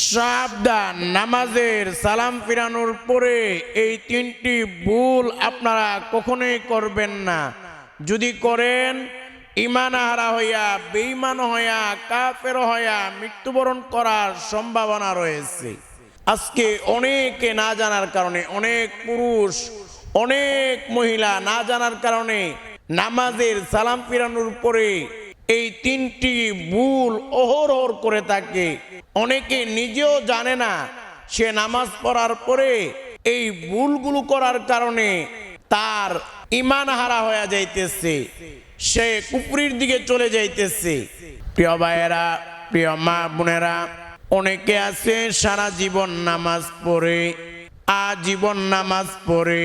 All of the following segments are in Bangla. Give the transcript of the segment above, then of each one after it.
সাবধান, নামাজের সালাম ফিরানোর পরে এই তিনটি ভুল আপনারা কখনোই করবেন না। যদি করেন ইমান হারা হইয়া, বেঈমান হইয়া, কাফের হইয়া মৃত্যুবরণ করার সম্ভাবনা রয়েছে। আজকে অনেকে না জানার কারণে, অনেক পুরুষ, অনেক মহিলা না জানার কারণে নামাজের সালাম ফিরানোর পরে এই তিনটি ভুল অহরহর করে থাকে। অনেকে নিজেও জানে না, সে নামাজ পড়ার পরে এই ভুলগুলো করার কারণে তার ইমান হারা হয়ে যাইতেছে, সে কুপুরির দিকে চলে যাইতেছে। প্রিয় ভাইয়েরা, প্রিয় মা বোনেরা, অনেকে আছে সারা জীবন নামাজ পড়ে, আজীবন নামাজ পড়ে,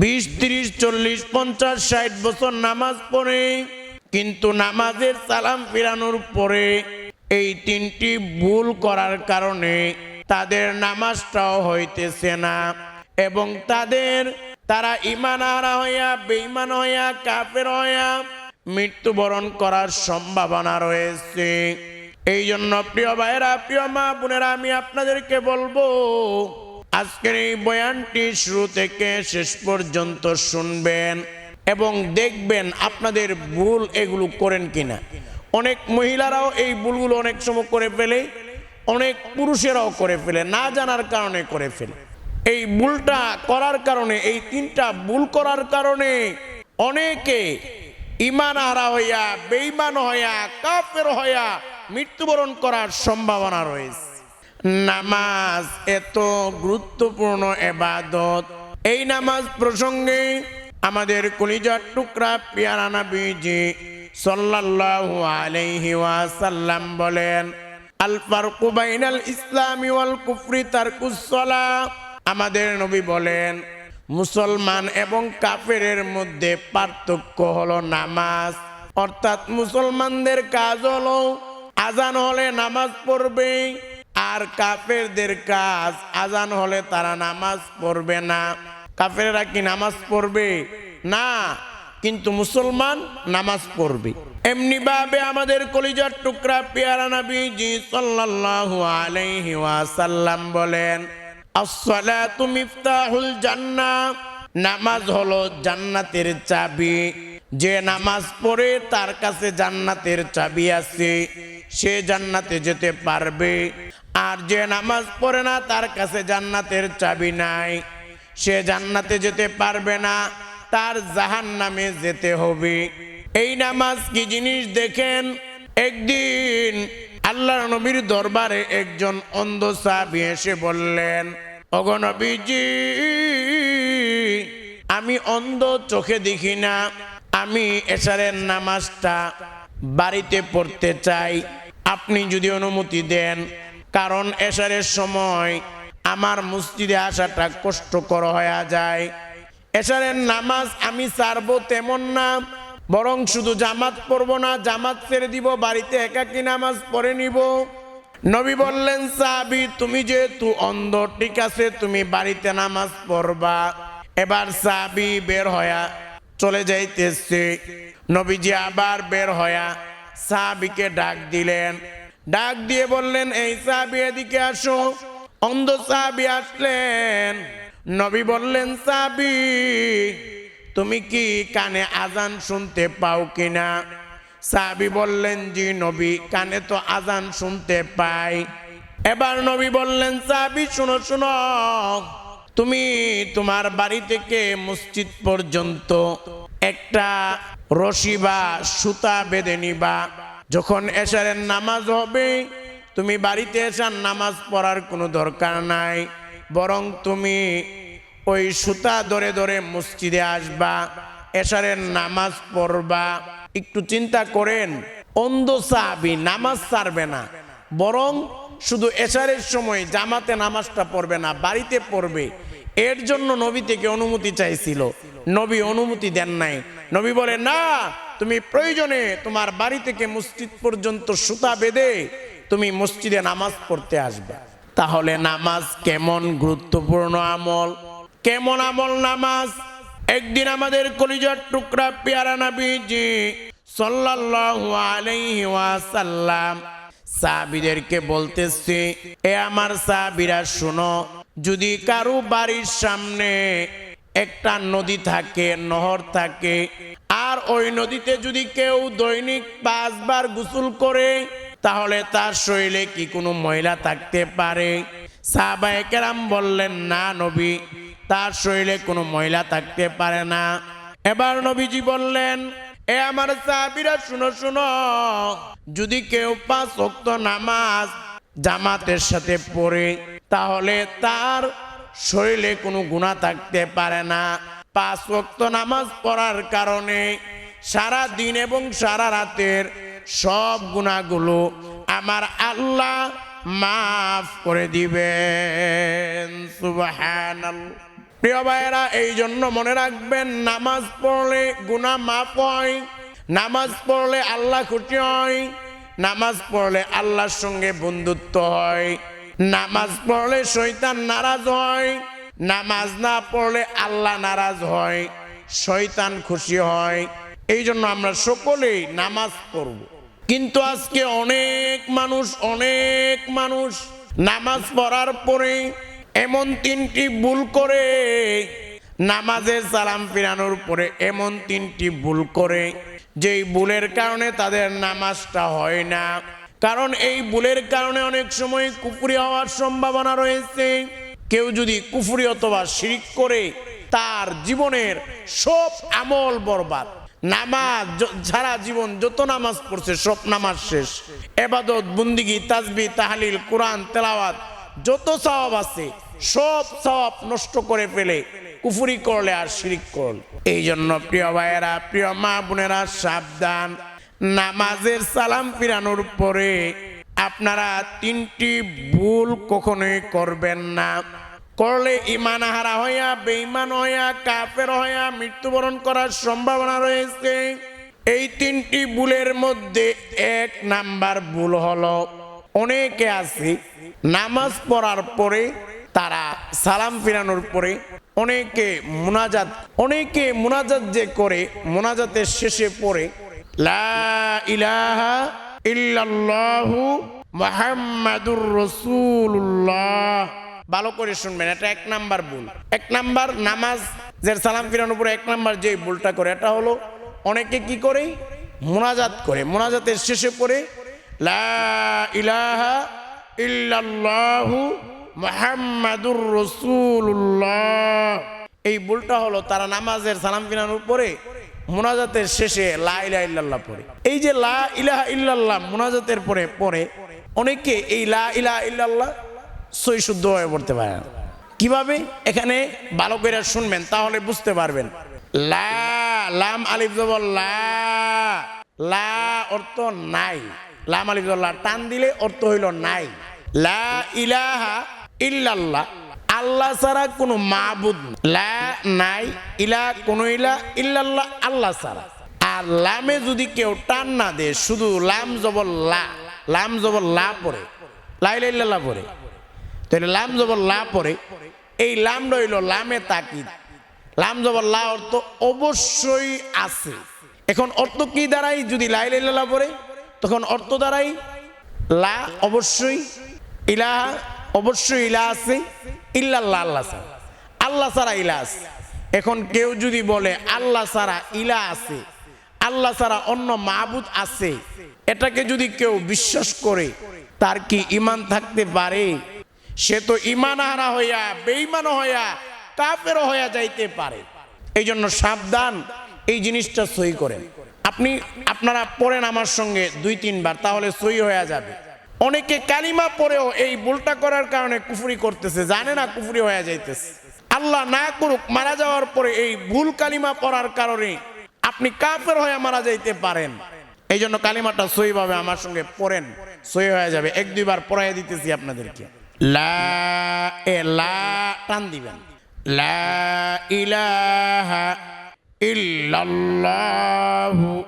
বিশ, তিরিশ, চল্লিশ, পঞ্চাশ, ষাট বছর নামাজ পড়ে। কিন্তু নামাজের সালাম ফিরানোর পরে এই তিনটি ভুল করার কারণে তাদের নামাজটাও হইতেছে না এবং তাদের, তারা ইমান হারা হইয়া বেইমান হইয়া কাপের হইয়া মৃত্যুবরণ করার সম্ভাবনা রয়েছে। এই জন্য প্রিয় ভাইয়েরা, প্রিয় মা বোনেরা, আমি আপনাদেরকে বলব, আজকের এই বয়ানটি শুরু থেকে শেষ পর্যন্ত শুনবেন। এবং দেখবেন আপনাদের ভুল এগুলো করেন কিনা। অনেক মহিলারাও এই ভুলগুলো অনেক সময় করে ফেলে, অনেক পুরুষেরাও করে ফেলে, না জানার কারণে করে ফেলে। এই ভুলটা করার কারণে, এই তিনটা ভুল করার কারণে অনেকে ইমান হারা হইয়া বেইমান হইয়া, কাফের হইয়া মৃত্যুবরণ করার সম্ভাবনা রয়েছে। নামাজ এত গুরুত্বপূর্ণ এবাদত। এই নামাজ প্রসঙ্গে আমাদের কলিজার টুকরা পিয়ারা নবীজি সাল্লাল্লাহু আলাইহি ওয়াসাল্লাম বলেন, আল ফারকু বাইনাল ইসলামি ওয়াল কুফরি তারকুস আমাদের নবী বলেন, মুসলমান এবং কাফেরের মধ্যে পার্থক্য হলো নামাজ। অর্থাৎ মুসলমানদের কাজ হলো আজান হলে নামাজ পড়বে, আর কাফেরদের কাজ আজান হলে তারা নামাজ পড়বে না। কাফেররা কি নামাজ পড়বে? না, কিন্তু মুসলমান নামাজ পড়বে। এমনি ভাবে আমাদের কলিজার টুকরা পেয়ারা নবীজি সাল্লাল্লাহু আলাইহি ওয়াসাল্লাম বলেন, আসসালাতু নামাজ হলো জান্নাতের চাবি। যে নামাজ পড়ে তার কাছে জান্নাতের চাবি আছে, সে জান্নাতে যেতে পারবে। আর যে নামাজ পড়ে না, তার কাছে জান্নাতের চাবি নাই। সে জান্নাতে যেতে পারবে না, তার জাহান নামে যেতে হবে। এই নামাজ কি জিনিস দেখেন? একদিন আল্লাহ নবীর দরবারে একজন অন্ধ সাহাবী এসে বললেন অগনবীজি আমি অন্ধ চোখে দেখি না। আমি এসারের নামাজটা বাড়িতে পড়তে চাই। আপনি যদি অনুমতি দেন, কারণ এসারের সময় আমার মসজিদে আসাটা কষ্টকর হয়ে যায়। এশারের নামাজ আমি সারবো তেমন না, বরং শুধু জামাত পড়ব না, জামাত ছেড়ে দিব, বাড়িতে একাকি নামাজ পড়ে নিব। নবী বললেন সাবি তুমি যেহেতু অন্ধ, ঠিক আছে, তুমি বাড়িতে নামাজ পড়বা। এবার সাবি বের হয়া চলে যাইতেছে। নবীজি আবার বের হয়া সাবিকে ডাক দিলেন। ডাক দিয়ে বললেন, এই সাবি এদিকে আসো। অন্ধ সাবি আসলেন। নবী বললেন সাবি তুমি কি কানে আজান শুনতে পাও কিনা? সাবি বললেন, জি নবী, কানে তো আজান শুনতে পাই। এবার নবী বললেন সাবি শুনো শুনো। তুমি তোমার বাড়ি থেকে মসজিদ পর্যন্ত একটা রশি বা সুতা বেঁধে নিবা। যখন এশারের নামাজ হবে তুমি বাড়িতে এসার নামাজ পড়ার কোনো দরকার নাই, বরং তুমি ওই সুতা ধরে ধরে মসজিদে আসবা এশারের নামাজ পড়বা। একটু চিন্তা করেন, অন্ধ সাহাবি নামাজ ছাড়বে না, বরং শুধু এশারের সময় জামাতে নামাজটা পড়বে না, বাড়িতে পড়বে। এর জন্য নবী থেকে অনুমতি চাইছিল। নবী অনুমতি দেন নাই। নবী বলে, না, তুমি প্রয়োজনে তোমার বাড়ি থেকে মসজিদ পর্যন্ত সুতা বেঁধে তুমি মসজিদে নামাজ পড়তে আসবে। তাহলে নামাজ কেমন গুরুত্বপূর্ণ আমল? কেমন আমল নামাজ? একদিন আমাদের কলিজার টুকরা পেয়ারা সাল্লাল্লাহু আলাইহি ওয়াসাল্লাম সাহাবিদেরকে বলতেছি, এ আমার সাহাবিরা, শোনো, যদি কারও বাড়ির সামনে একটা নদী থাকে, নহর থাকে, আর ওই নদীতে যদি কেউ দৈনিক পাঁচবার গোসল করে তাহলে তার শরীরে কি কোনো ময়লা থাকতে পারে? সাহাবায়ে কেরাম বললেন, না নবী, তার শরীরে কোনো ময়লা থাকতে পারে না। এবার নবীজি বললেন, এ আমার সাহাবিরা, শুনো শুনো, যদি কেউ পাঁচ ওয়াক্ত নামাজ জামাতের সাথে পড়ে, তাহলে তার শরীরে কোনো গুণা থাকতে পারে না। পাঁচ ওয়াক্ত নামাজ পড়ার কারণে সারা দিন এবং সারা রাতের সব গুণাগুলো আমার আল্লাহ মাফ করে দিবেন। সুবহানাল্লাহ প্রিয় ভাইয়েরা, এই জন্য মনে রাখবেন, নামাজ পড়লে গুণা মাফ হয়, নামাজ পড়লে আল্লাহ খুশি হয়, নামাজ পড়লে আল্লাহর সঙ্গে বন্ধুত্ব হয়, নামাজ পড়লে শৈতান নারাজ হয়, নামাজ না পড়লে আল্লাহ নারাজ হয়, শয়তান খুশি হয়। এই জন্য আমরা সকলেই নামাজ পড়ব। কিন্তু আজকে অনেক মানুষ অনেক মানুষ নামাজ পড়ার পরে এমন তিনটি ভুল করে নামাজের সালাম ফিরানোর পরে এমন তিনটি ভুল করে, যেই ভুলের কারণে তাদের নামাজটা হয় না। কারণ এই ভুলের কারণে অনেক সময় কুপুরি হওয়ার সম্ভাবনা রয়েছে। কেউ যদি কুফুরি অথবা শিরিক করে, তার জীবনের সব আমল বরবাদ। নামাজ সারা জীবন যত নামাজ পড়ছে সব নামাজ শেষ। এবাদত, বন্দিগি তাজবি তাহালিল, কোরআন, তেলাওয়াত, যত সওয়াব আছে, সব সওয়াব নষ্ট করে ফেলে, কুফুরি করলে আর শিরিক করলে। এই জন্য প্রিয় ভাইয়েরা, প্রিয় মা বোনেরা, সাবধান। নামাজের সালাম ফিরানোর পরে আপনারা তিনটি ভুল কখনোই করবেন না। করলে ইমান হারা হইয়া, বেঈমান হইয়া, কাফের হইয়া মৃত্যুবরণ করার সম্ভাবনা রয়েছে। এই তিনটি ভুলের মধ্যে এক নাম্বার ভুল হলো, অনেকে আছে নামাজ পড়ার পরে তারা সালাম ফিরানোর পরে অনেকে মুনাজাত অনেকে মুনাজাত যে করে, মুনাজাতের শেষে পড়ে, লা ইলাহা ইল্লাল্লাহু ভালো করে শুনবেন, এটা এক নাম্বার ভুল। এক নাম্বার নামাজ, যে সালাম ফিরানোর পরে এক নাম্বার যে ভুলটা করে, এটা হলো অনেকে কি করে? মোনাজাত করে। মোনাজাতের শেষে পড়ে, লা ইলাহা ইল্লাল্লাহু রাসূলুল্লাহ। এই ভুলটা হলো তারা নামাজের সালাম ফিরানোর পরে মোনাজাতের শেষে লা ইলাহা ইল্লাল্লাহ পড়ে। এই যে লা ইলাহা ইল্লাল্লাহ মোনাজাতের পরে পড়ে, অনেকে এই লা ইলাহা ইল্লাল্লাহ সই শুদ্ধ হয়ে পড়তে পারে না। কীভাবে? এখানে ভালো করে শুনবেন, তাহলে বুঝতে পারবেন। লা, লাম, আলিফ জবর লা। লা অর্থ নাই। লাম, আলিফ লা। টান দিলে অর্থ হইল নাই। লা ইলাহা ইল্লাল্লাহ। আল্লাহ ছাড়া কোনো নেই। লা নাই, ইলা কোনো ইলা ইল্লাল্লাহ, আল্লাহ ছাড়া। আর লামে যদি কেউ টান না দেয়, শুধু লাম জবর লা। লাম জবর লা পড়ে। লাইলা ইল্লাল্লাহ পড়ে। তাহলে লাম জবর লা পরে, এই লাম রইল লামে তাকিদ। লাম জবর লা অর্থ অবশ্যই আছে। এখন অর্থ কি দাঁড়াই যদি লাইল ইল্লাল্লাহ পরে তখন অর্থ দাঁড়াই লা অবশ্যই, ইলাহা অবশ্যই ইলা আছে, ইল্লাল্লাহ আল্লাহ ছাড়া। আল্লাহ ছাড়া ইলা আছে। এখন কেউ যদি বলে আল্লাহ ছাড়া ইলা আছে, আল্লাহ ছাড়া অন্য মাহবুদ আছে, এটাকে যদি কেউ বিশ্বাস করে, তার কি ইমান থাকতে পারে? সে তো ইমান হারা হইয়া বেইমান হইয়া কাফের হইয়া যাইতে পারে। এই জন্য সাবধান এই জিনিসটা সই করেন। আপনি, আপনারা পড়েন আমার সঙ্গে দুই, তিনবার, তাহলে সই হয়ে যাবে। অনেকে কালিমা পড়েও এই ভুলটা করার কারণে কুফুরি করতেছে, জানে না কুফুরি হয়ে যাইতেছে। আল্লাহ না করুক, মারা যাওয়ার পরে এই ভুল কালিমা পড়ার কারণে আপনি কাফের হয়ে মারা যাইতে পারেন। এই জন্য কালিমাটা সই ভাবে আমার সঙ্গে পড়েন, সই হয়ে যাবে। এক, দুইবার পড়াই দিতেছি আপনাদেরকে। লা এ লা টান দিবেন। লা ইলাহা ইল্লাল্লাহু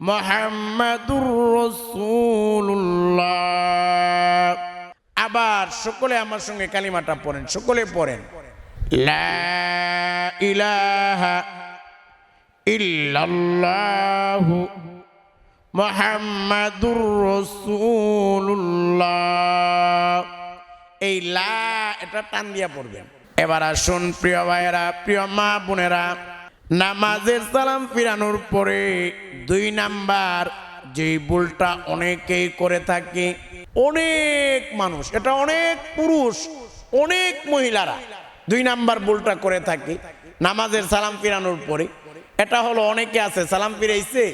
মুহাম্মাদুর রাসূলুল্লাহ। আবার সকলে আমার সঙ্গে কালিমাটা পড়েন, সকলে পড়েন। লা ইলাহা ইল্লাল্লাহু মোহাম্মদুর রসুল্লাহ এই লা, এটা টান দিয়া পড়বেন। এবার আসুন প্রিয় ভাইয়েরা, প্রিয় মা বোনেরা, নামাজের সালাম ফিরানোর পরে দুই নাম্বার যেই ভুলটা অনেকেই করে থাকে, অনেক মানুষ, এটা অনেক পুরুষ, অনেক মহিলারা দুই নাম্বার ভুলটা করে থাকে নামাজের সালাম ফিরানোর পরে। এটা হলো অনেকে আছে, সালাম ফিরাইছে,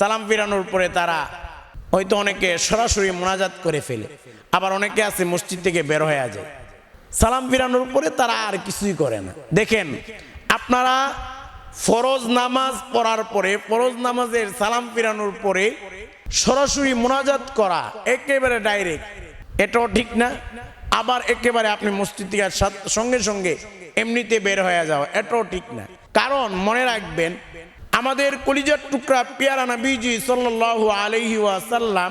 সালাম ফিরানোর পরে তারা হয়তো অনেকে সরাসরি মোনাজাত করে ফেলে। আবার অনেকে আছে মসজিদ থেকে বের হয়ে যায়। সালাম ফিরানোর পরে তারা আর কিছুই করে না। দেখেন, আপনারা ফরজ নামাজ পড়ার পরে, ফরজ নামাজের সালাম ফিরানোর পরে সরাসরি মোনাজাত করা একেবারে ডাইরেক্ট। এটাও ঠিক না। আবার একেবারে আপনি মসজিদ থেকে সঙ্গে সঙ্গে এমনিতে বের হয়ে যাওয়া, এটাও ঠিক না। কারণ মনে রাখবেন আমাদের কলিজার টুকরা পিয়ারা নবীজি সাল্লাল্লাহু আলাইহি ওয়াসাল্লাম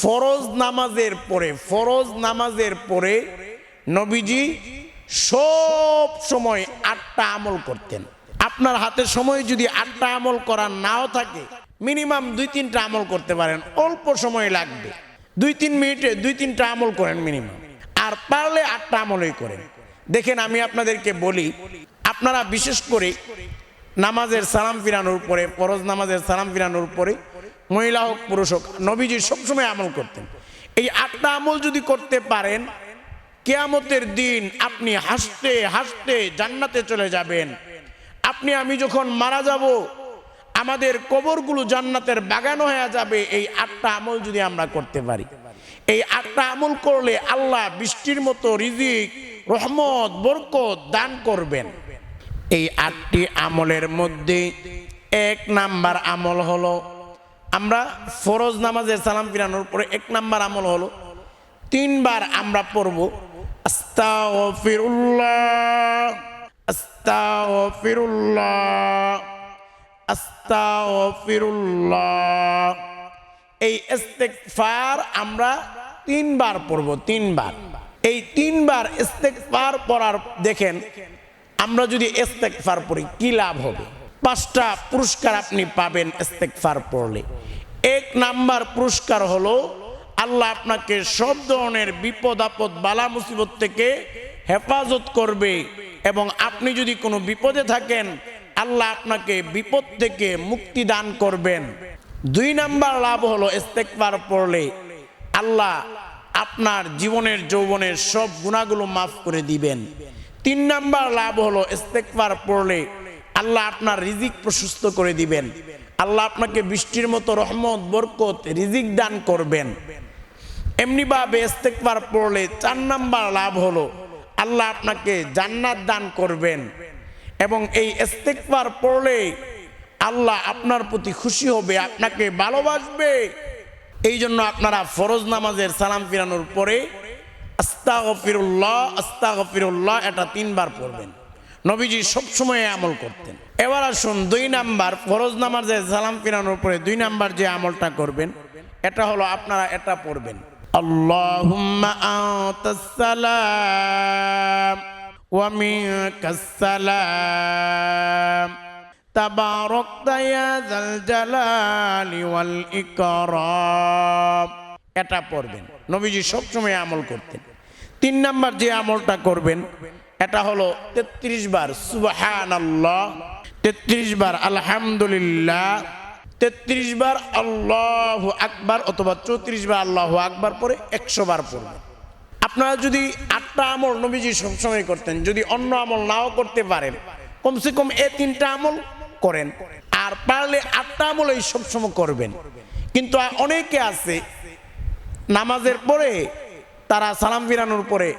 ফরজ নামাজের পরে, ফরজ নামাজের পরে নবীজি সব সময় আটটা আমল করতেন। আপনার হাতে সময় যদি আটটা আমল করার নাও থাকে, মিনিমাম দুই তিনটা আমল করতে পারেন, অল্প সময় লাগবে। দুই তিন মিনিটে দুই তিনটা আমল করেন মিনিমাম। আর পারলে আটটা আমলই করেন। দেখেন, আমি আপনাদেরকে বলি, আপনারা বিশেষ করে নামাজের সালাম ফিরানোর পরে, ফরজ নামাজের সালাম ফিরানোর পরে, মহিলা হোক, পুরুষ হোক, নবীজি সবসময় আমল করতেন। এই আটটা আমল যদি করতে পারেন, কেয়ামতের দিন আপনি হাসতে হাসতে জান্নাতে চলে যাবেন। আপনি, আমি যখন মারা যাব, আমাদের কবরগুলো জান্নাতের বাগান হয়ে যাবে, এই আটটা আমল যদি আমরা করতে পারি। এই আটটা আমল করলে আল্লাহ বৃষ্টির মতো রিজিক, রহমত, বরকত দান করবেন। এই আটটি আমলের মধ্যে এক নাম্বার আমল হলো, আমরা ফরজ নামাজের সালাম ফিরানোর পরে এক নাম্বার আমল হলো, তিনবার আমরা পড়ব, আস্তাগফিরুল্লাহ আস্তাগফিরুল্লাহ আস্তাগফিরুল্লাহ। এই ইস্তেগফার আমরা তিনবার পড়ব, তিনবার। এই তিনবার ইস্তেগফার পড়ার, দেখেন আমরা যদি ইস্তেগফার পড়ি, কি লাভ হবে? পাঁচটা পুরস্কার আপনি পাবেন ইস্তেগফার পড়লে। এক নাম্বার পুরস্কার হলো, আল্লাহ আপনাকে সব ধরনের বিপদ, আপদ, বালা, মুসিবত থেকে হেফাজত করবে এবং আপনি যদি কোনো বিপদে থাকেন, আল্লাহ আপনাকে বিপদ থেকে মুক্তি দান করবেন। দুই নাম্বার লাভ হলো ইস্তেকবার পড়লে, আল্লাহ আপনার জীবনের যৌবনের সব গুণাগুলো মাফ করে দিবেন। তিন নাম্বার লাভ হলো ইস্তেকবার পড়লে আল্লাহ আপনার রিজিক প্রশস্ত করে দিবেন। আল্লাহ আপনাকে বৃষ্টির মতো রহমত, বরকত, রিজিক দান করবেন। এমনিভাবে ইস্তেকবার পড়লে চার নাম্বার লাভ হলো আল্লাহ আপনাকে জান্নাত দান করবেন। এবং এই ইস্তেকবার পড়লে আল্লাহ আপনার প্রতি খুশি হবে, আপনাকে ভালোবাসবে। এই জন্য আপনারা ফরজ নামাজের সালাম ফিরানোর পরে আস্তাগফিরুল্লাহ আস্তাগফিরুল্লাহ, এটা তিনবার পড়বেন। নবীজি সবসময় আমল করতেন। এবার আসুন, দুই নাম্বার, ফরজ নামাজের সালাম ফিরানোর পরে দুই নাম্বার যে আমলটা করবেন, এটা হলো আপনারা এটা পড়বেন। আল্লাহুম্মা এটা পড়বেন। নবীজি সবসময় আমল করতেন। তিন নাম্বার যে আমলটা করবেন, এটা হলো তেত্রিশ বার সুবাহান আল্লাহ তেত্রিশ বার আলহামদুলিল্লাহ, তেত্রিশ বার আল্লাহ আকবার অথবা চৌত্রিশ বার আল্লাহ আকবার পরে একশো বার পড়বেন। আপনারা যদি আটটা আমল নবীজি সবসময় করতেন, যদি অন্য আমল নাও করতে পারেন, কমসে কম এ তিনটা আমল করেন। আর পারলে আটটা আমল এই সবসময় করবেন। কিন্তু অনেকে আছে নামাজের পরে তারা সালাম ফিরানোর পরে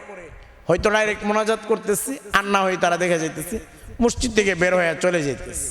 হয়তো ডাইরেক্ট মোনাজাত করতেছে, আর না হয় তারা দেখা যাইতেছে, মসজিদ থেকে বের হয়ে চলে যেতেছে